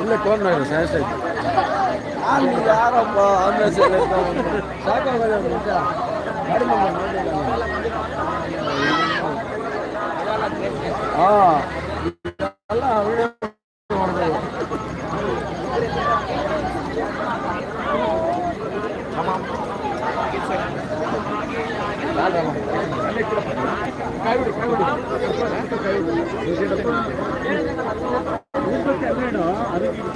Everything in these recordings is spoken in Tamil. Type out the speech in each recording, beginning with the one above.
இல்லை கோட் நகர் சார் ஆ ಅದಕ್ಕೆ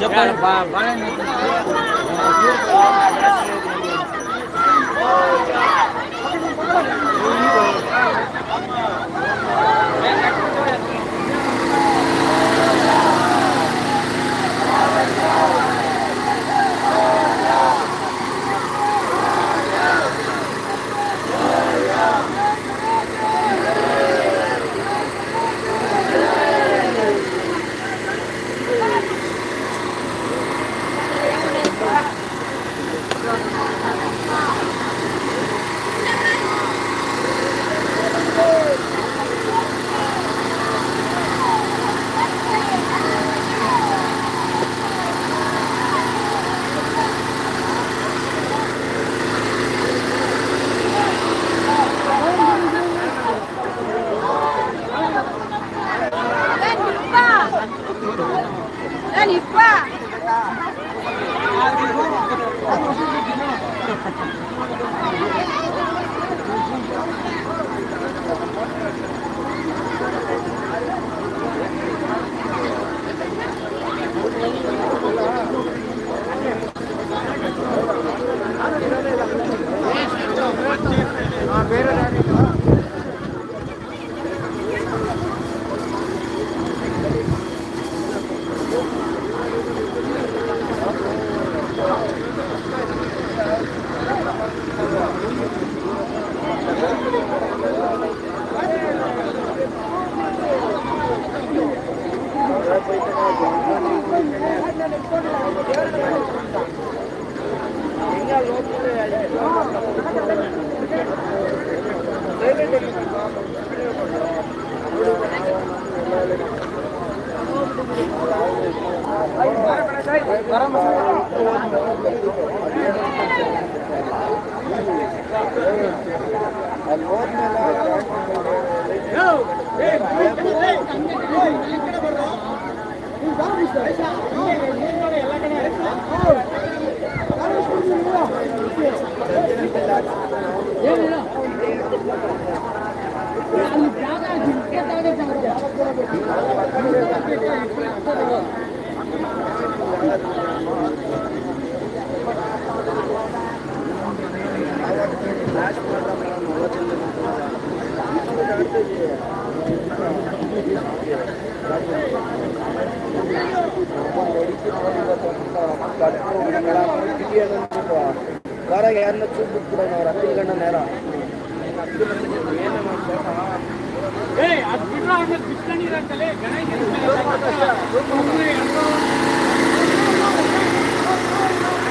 చెప్పాలి బాగా ಅಲ್ಲಿ ಜಾಗ ಸಿಕ್ಕದಾಗ ಜಾಗ வர யாருன்னு கூப்பிட்டு கூட ஒரு அத்தில் கண்ட நேரம் ஏய் அது பின்னா அவனுக்கு பிஸ்தனி ரட்டலே கணேஷ் Oh, my God.